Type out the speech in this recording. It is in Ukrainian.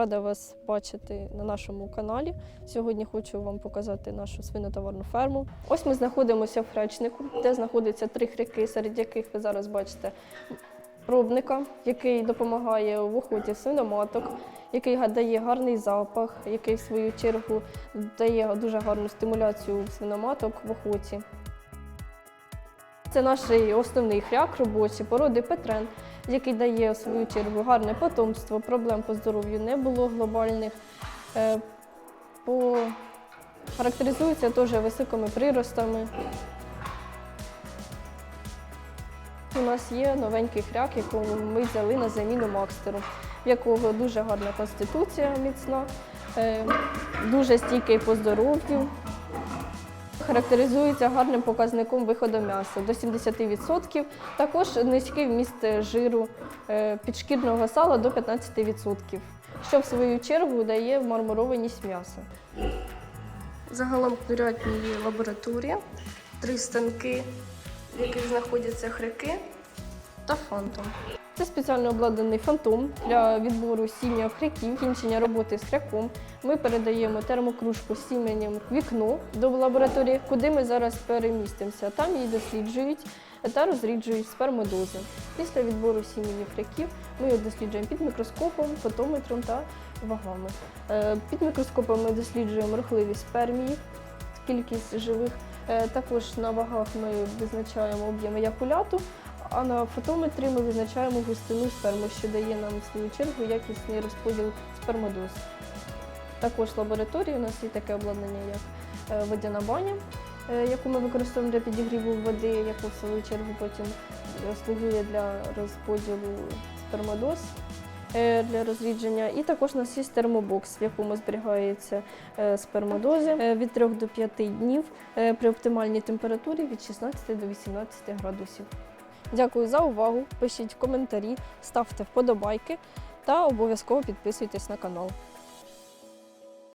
Рада вас бачити на нашому каналі. Сьогодні хочу вам показати нашу свинотоварну ферму. Ось ми знаходимося в Хречнику, де знаходяться три хряки, серед яких ви зараз бачите пробника, який допомагає в охоті свиноматок, який дає гарний запах, який в свою чергу дає дуже гарну стимуляцію свиноматок в охоті. Це наш основний хряк робочий породи Петрен, який дає в свою чергу гарне потомство, проблем по здоров'ю не було глобальних. Е, По... Характеризується теж високими приростами. У нас є новенький хряк, якого ми взяли на заміну Макстеру, в якого дуже гарна конституція міцна, е, дуже стійкий по здоров'ю. Характеризується гарним показником виходу м'яса до 70%, також низький вміст жиру е, підшкірного сала до 15%, що в свою чергу дає мармурованість м'яса. Загалом курятні є лабораторія, три станки, в яких знаходяться хряки та фантом. Це спеціально обладнаний фантом для відбору сім'я хряків, кінчення роботи з хряком. Ми передаємо термокружку з сіменем вікно до лабораторії, куди ми зараз перемістимося. Там її досліджують та розріджують спермодози. Після відбору сімені хряків ми їх досліджуємо під мікроскопом, фотометром та вагами. Е, Під мікроскопом ми досліджуємо рухливість спермії, кількість живих. Е, Також на вагах ми визначаємо об'єм еякуляту, а на фотометрі ми визначаємо густину сперми, що дає нам в свою чергу якісний розподіл спермодоз. Також в лабораторії у нас є таке обладнання, як е, водяна баня, е, яку ми використовуємо для підігріву води, яку в свою чергу потім е, слугує для розподілу спермодоз для розрідження. І також у нас є термобокс, в якому зберігаються спермодози від 3 до 5 днів при оптимальній температурі від 16 до 18 градусів. Дякую за увагу. Пишіть коментарі, ставте вподобайки та обов'язково підписуйтесь на канал.